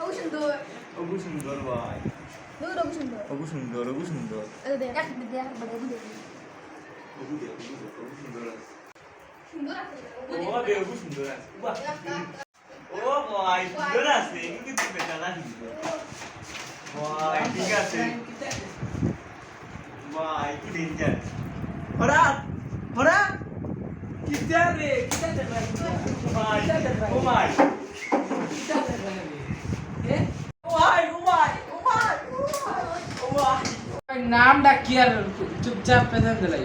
অবু সুন্দর। অবু সুন্দর ভাই। অবু সুন্দর। অবু সুন্দর অবু সুন্দর। ঠিক আছে। ভাই কি ডেঞ্জার হরা হরা কিটা রে? কিটা চল ভাই? কিটা চল ভাই ও ভাই। নাম ডাকি আর চুপচাপ পেছন দিলাই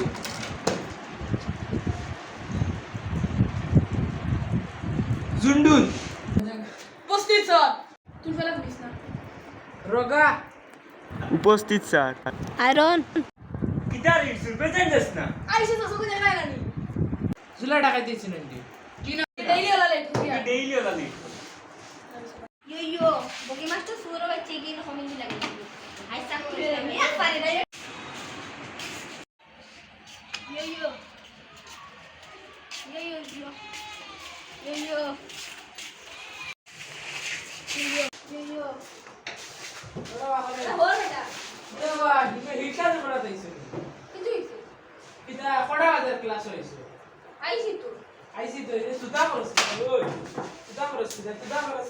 জুন্ডুন উপস্থিত স্যার তুই ফেলা দিস না রোগা। উপস্থিত sir. Iron. Guitar it's present just না? আইসে তো সুকে জায়গা গানি জুলা ডাকাই দিয়েছি নাকি কি না ডেইলি ওলা লেট ডেইলি ওলা লিখ Yo yo. Yo yo yo. Yo yo. Yo yo. Yo আইসি তো আইসি তো এটা সুদা ওই সুদা করছ সুদা করছ করছ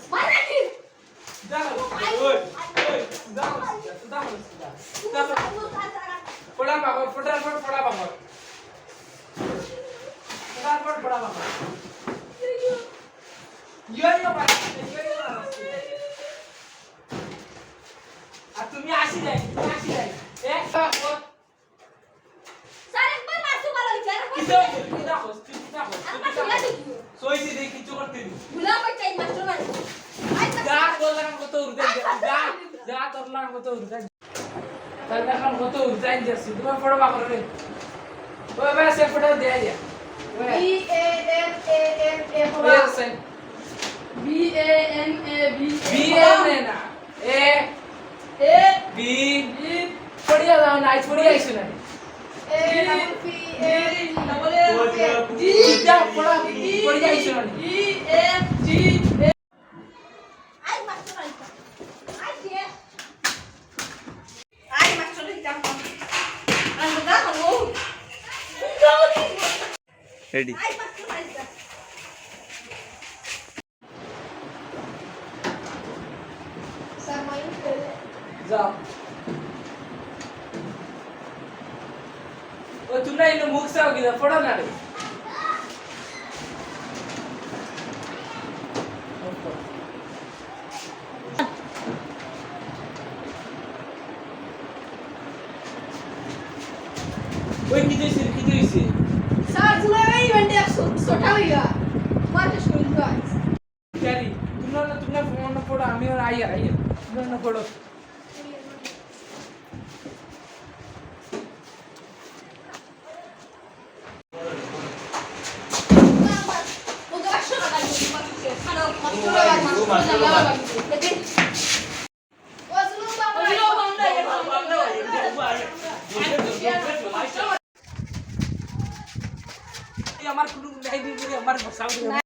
ওই করছ পড়া বাবা। ইয়ো ইয়ো আর তুমি আসি যাই আসি যাই এক cup Saya pun masuk kalau bicara কিতো কিতা হস কিতা হস Apa sih lagi? সইছি দেই কিছু করতে যা করলাম কত উর্দে যা যা করলাম কত উর্দে তাহলে এখন কত উর্দে যাচ্ছি। তোমার পড়ো বা ওই ভাই সে পড়ো দেয়া দিয়া বি এ এন এ এন এ সেন বি এ এন এ বি বি এ না এ এ বি পড়িয়া দাও না পড়িয়া আইছো না A P A double A জি যা পড়া পড়িয়া আইছো না ই এফ ಹೇಳಿ. ಐ ಬಟ್ ಫ್ರೈಸ್ ಸರ್ ಸಮಯ ಇದೆ ನಾಳೆ ಓಪನ್ ಸರ್ ಜಾ গিলা পড়ো না রে ওই কি দিছে কি দিছে স্যার তুলে এই ইভেন্টে সোটা হইয়া মার্কে শুরু গাইস জানি তোমরা না তোমরা ফোন না અમાર કુટુંબ અમાર